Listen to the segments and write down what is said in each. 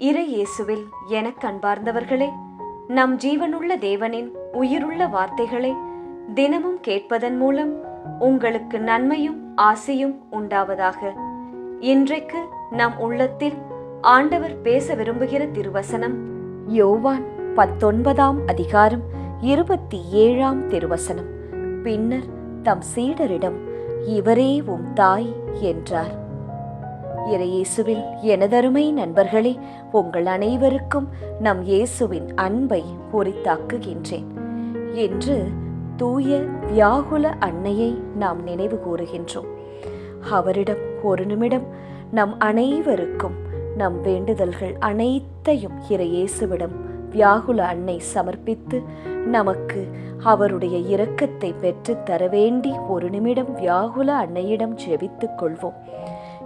இறை இயேசுவில் எனக் அன்பார்ந்தவர்களே நம் ஜீவனுள்ள தேவனின் உயிருள்ள வார்த்தைகளை தினமும் கேட்பதன் மூலம் உங்களுக்கு நன்மையும் ஆசையும் உண்டாவதாக. இன்றைக்கு நம் உள்ளத்தில் ஆண்டவர் பேச விரும்புகிற திருவசனம் யோவான் பத்தொன்பதாம் அதிகாரம் இருபத்தி ஏழாம் திருவசனம். பின்னர் தம் சீடரிடம் இவரே உம் தாய் என்றார். இறையேசுவில் எனதருமை நண்பர்களே உங்கள் அனைவருக்கும் நம் இயேசுவின் அன்பை உரித்தாக்குகின்றேன் என்று தூய வியாகுல அன்னையை நாம் நினைவு கூறுகின்றோம். அவரிடம் ஒரு நிமிடம் நம் அனைவருக்கும் நம் வேண்டுதல்கள் அனைத்தையும் இறையேசுவிடம் வியாகுல அன்னை சமர்ப்பித்து நமக்கு அவருடைய இரக்கத்தை பெற்றுத் தர வேண்டி ஒரு நிமிடம் வியாகுல அன்னையிடம் ஜெபித்துக் கொள்வோம்.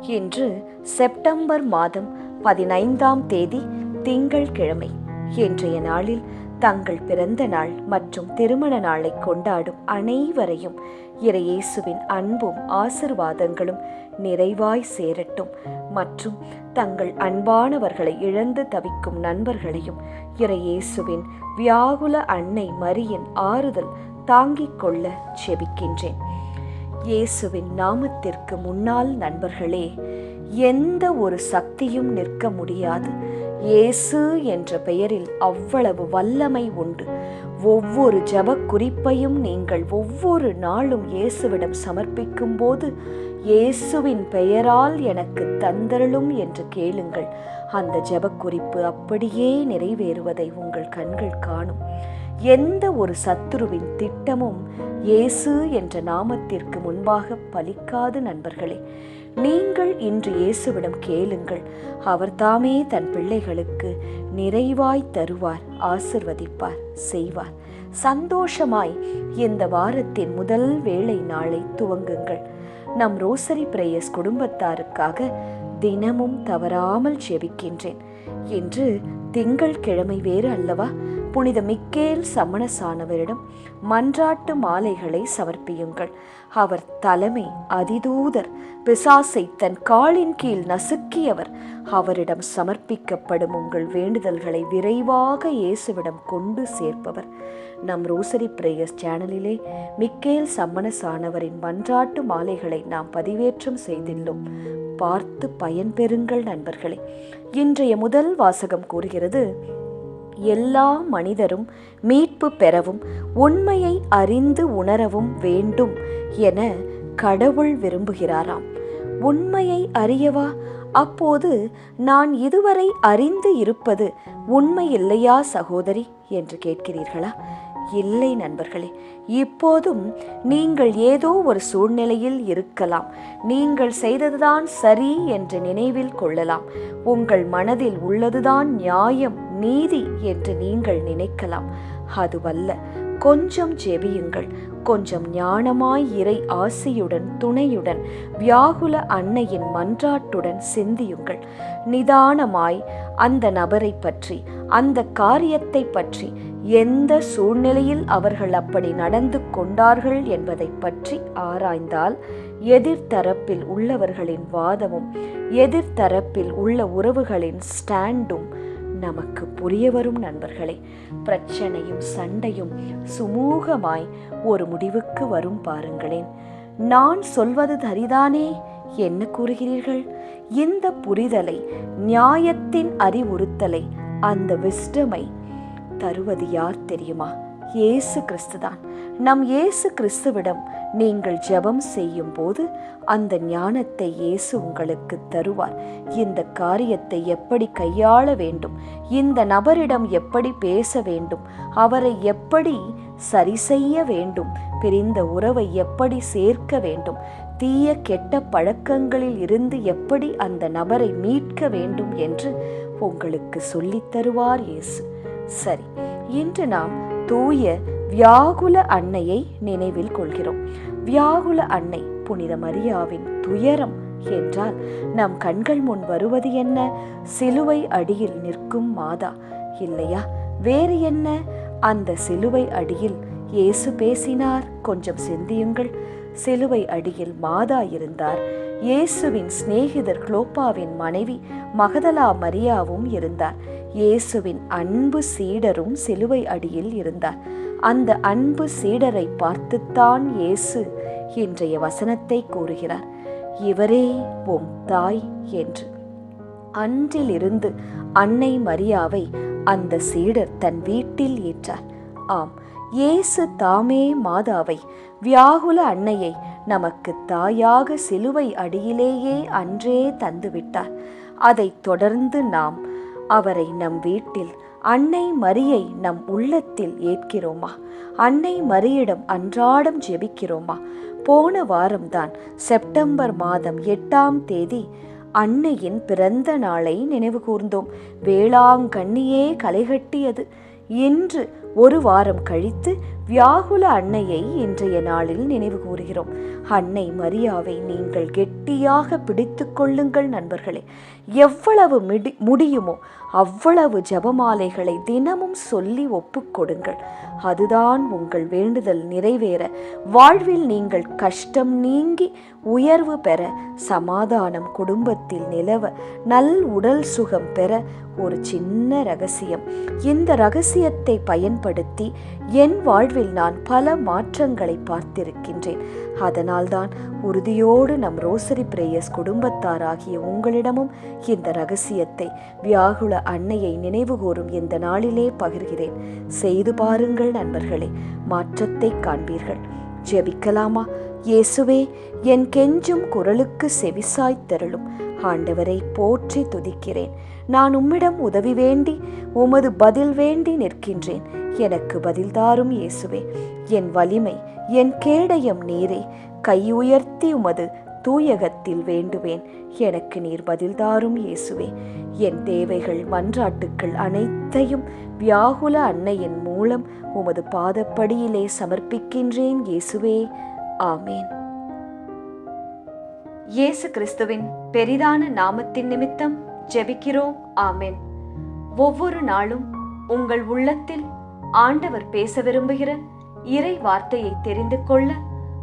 இன்று செப்டம்பர் மாதம் பதினைந்தாம் தேதி திங்கள்கிழமை. இன்றைய நாளில் தங்கள் பிறந்த நாள் மற்றும் திருமண நாளை கொண்டாடும் அனைவரையும் இறையேசுவின் அன்பும் ஆசிர்வாதங்களும் நிறைவாய் சேரட்டும் மற்றும் தங்கள் அன்பானவர்களை இழந்து தவிக்கும் நண்பர்களையும் இறையேசுவின் வியாகுல அன்னை மரியின் ஆறுதல் தாங்கிக் கொள்ள செபிக்கின்றேன். இயேசுவின் நாமத்திற்கு முன்னால் நண்பர்களே எந்த ஒரு சக்தியும் நிற்க முடியாது. இயேசு என்ற பெயரில் அவ்வளவு வல்லமை உண்டு. ஒவ்வொரு ஜப குறிப்பையும் நீங்கள் ஒவ்வொரு நாளும் இயேசுவிடம் சமர்ப்பிக்கும் போது இயேசுவின் பெயரால் எனக்கு தந்தருளும் என்று கேளுங்கள். அந்த ஜப குறிப்பு அப்படியே நிறைவேறுவதை உங்கள் கண்கள் காணும். எந்த ஒரு சத்துருவின் திட்டமும் இயேசு என்ற நாமத்திற்கு முன்பாக பலிக்காது நண்பர்களே. நீங்கள் இன்று இயேசுவிடம் கேளுங்கள். அவர்தாமே தன் பிள்ளைகளுக்கு நிறைவாய் தருவார் ஆசிர்வதிப்பார் செய்வார். சந்தோஷமாய் இந்த வாரத்தின் முதல் வேளை நாளை துவங்குங்கள். நம் ரோசரி பிரேயஸ் குடும்பத்தாருக்காக தினமும் தவறாமல் ஜெபிக்கின்றேன். என்று திங்கள் கிழமை வேறு அல்லவா? புனித மிக்கேல் சமணசானவரிடம் மன்றாட்டு மாலைகளை சமர்ப்பியுங்கள். அவர் தலைமை அதிதூதர். பிசாசை தன் காலின் கீழ் நசுக்கியவர். அவரிடம் சமர்ப்பிக்கப்படும் உங்கள் வேண்டுதல்களை விரைவாக இயேசுவிடம் கொண்டு சேர்ப்பவர். நம் ரோசரி பிரேயர்ஸ் சேனலிலே மிக்கேல் சம்மணசானவரின் மன்றாட்டு மாலைகளை நாம் பதிவேற்றம் செய்துள்ளோம். பார்த்து பயன்பெறுங்கள் நண்பர்களே. இன்றைய முதல் வாசகம் கூறுகிறது எல்லா மனிதரும் மீட்பு பெறவும் உண்மையை அறிந்து உணரவும் வேண்டும் என கடவுள் விரும்புகிறாராம். உண்மையை அறியவா? அப்போது நான் இதுவரை அறிந்து இருப்பது உண்மை இல்லையா சகோதரி? என்று கேட்கிறீர்களா? இல்லை நண்பர்களே. இப்போதும் நீங்கள் ஏதோ ஒரு சூழ்நிலையில் இருக்கலாம். நீங்கள் செய்ததுதான் சரி என்று நினைவில் கொள்ளலாம். உங்கள் மனதில் உள்ளதுதான் நியாயம். நீதி என்று நீங்கள் நினைக்கலாம். அதுவல்ல கொஞ்சம் ஜெபியுங்கள். கொஞ்சம் ஞானமாய் இறை ஆசியுடன் துணையுடன் வியாகுல அன்னையின் மன்றாட்டுடன் சிந்தியுங்கள். நிதானமாய் அந்த நபரை பற்றி அந்த காரியத்தை பற்றி எந்த சூழ்நிலையில் அவர்கள் அப்படி நடந்து கொண்டார்கள் என்பதை பற்றி ஆராய்ந்தால் எதிர்த்தரப்பில் உள்ளவர்களின் வாதமும் எதிர்த்தரப்பில் உள்ள உறவுகளின் ஸ்டாண்டும் நமக்கு புரிய வரும் நண்பர்களே பிரச்சனையும் சண்டையும் சுமூகமாய் ஒரு முடிவுக்கு வரும் பாருங்களேன். நான் சொல்வது சரிதானே என்ன கூறுகிறீர்கள்? இந்த புரிதலை நியாயத்தின் அறிவுறுத்தலை அந்த விஸ்டமை தருவது யார் தெரியுமா? இயேசு கிறிஸ்துதான். நம் இயேசு கிறிஸ்துவிடம் நீங்கள் ஜெபம் செய்யும் போது அந்த ஞானத்தை இயேசு உங்களுக்கு தருவார். இந்த காரியத்தை எப்படி கையாள வேண்டும்? இந்த நபரிடம் எப்படி பேச வேண்டும்? அவரை எப்படி சரி செய்ய வேண்டும்? பிரிந்த உறவை எப்படி சேர்க்க வேண்டும்? தீய கெட்ட பழக்கங்களில் இருந்து எப்படி அந்த நபரை மீட்க வேண்டும் என்று உங்களுக்கு சொல்லித் தருவார் இயேசு. சரி இன்று நாம் தூய வியாகுல அன்னையை நினைவில் கொள்கிறோம். வியாகுல அன்னை புனித மரியாவின் துயரம் என்றால் நம் கண்கள் முன் வருவது என்ன? சிலுவை அடியில் நிற்கும் மாதா இல்லையா? வேறு என்ன? அந்த சிலுவை அடியில் இயேசு பேசினார். கொஞ்சம் சிந்தியுங்கள். சிலுவை அடியில் மாதா இருந்தார். இயேசுவின் சிநேகிதர் குளோப்பாவின் மனைவி மகதலா மரியாவும் இருந்தார். இயேசுவின் அன்பு சீடரும் சிலுவை அடியில் இருந்தார். அந்த அன்பு சீடரை பார்த்துத்தான் இயேசு இன்றைய வசனத்தை கூறுகிறார். இவரே உம் தாய் என்று. அன்றிலிருந்து அன்னை மரியாவை அந்த சீடர் தன் வீட்டில் ஏற்றார். ஆம் இயேசு தாமே மாதாவை வியாகுல அன்னையை நமக்கு தாயாக சிலுவை அடியிலேயே அன்றே தந்துவிட்டார். அதைத் தொடர்ந்து நாம் அவரை நம் வீட்டில் அன்னை மரியை நம் உள்ளத்தில் ஏற்கிறோமா? அன்னை மரியிடம் அன்றாடம் ஜெபிக்கிறோமா? போன வாரம்தான் செப்டம்பர் மாதம் எட்டாம் தேதி அன்னையின் பிறந்த நாளை நினைவு கூர்ந்தோம். வேளாங்கண்ணியே களைகட்டியது. இன்று ஒரு வாரம் கழித்து வியாகுல அன்னையை இன்றைய நாளில் நினைவு கூறுகிறோம். அன்னை மரியாவை நீங்கள் கெட்டியாக பிடித்து கொள்ளுங்கள் நண்பர்களே. எவ்வளவு மிடி முடியுமோ அவ்வளவு ஜபமாலைகளை தினமும் சொல்லி ஒப்புக்கொடுங்கள் அதுதான் உங்கள் வேண்டுதல் நிறைவேற. வாழ்வில் நீங்கள் கஷ்டம் நீங்கி உயர்வு பெற சமாதானம் குடும்பத்தில் நிலவ நல் உடல் சுகம் பெற ஒரு சின்ன ரகசியம். இந்த ரகசியத்தை பயன்படுத்தி என் வாழ்வில் நான் பல மாற்றங்களை பார்த்திருக்கின்றேன். அதனால் அதனால்தான் உறுதியோடு நம் ரோசரி பிரேயர்ஸ் குடும்பத்தாராகிய உங்களிடமும் இந்த ரகசியத்தை வியாகுல அன்னையை நினைவுகூரும் இந்த நாளிலே பகிர்கிறேன். செய்து பாருங்கள் நண்பர்களே மாற்றத்தை காண்பீர்கள். ஜெபிக்கலாமா? இயேசுவே என் கெஞ்சும் குரலுக்கு செவிசாய்த் தருளும். ஆண்டவரை போற்றி துதிக்கிறேன். நான் உம்மிடம் உதவி வேண்டி உமது பதில் வேண்டி நிற்கின்றேன். எனக்கு பதில் தாரும் இயேசுவே. என் வலிமை என் கேடயம் நீரே. கை உயர்த்தி உமது தூயகத்தில் வேண்டுவேன். எனக்கு நீர் பதில் தாரும் இயேசுவே. என் தேவைகள் மன்றாட்டுக்கள் அனைத்தையும் வியாகுல அன்னையின் மூலம் உமது பாதப்படியிலே சமர்ப்பிக்கின்றேன் இயேசுவே. ஆமேன். இயேசு கிறிஸ்துவின் பெரிதான நாமத்தின் நிமித்தம் ஜெபிக்கிறோம். ஆமேன். ஒவ்வொரு நாளும் உங்கள் உள்ளத்தில் ஆண்டவர் பேச விரும்புகிற இறை வார்த்தையை தெரிந்து கொள்ள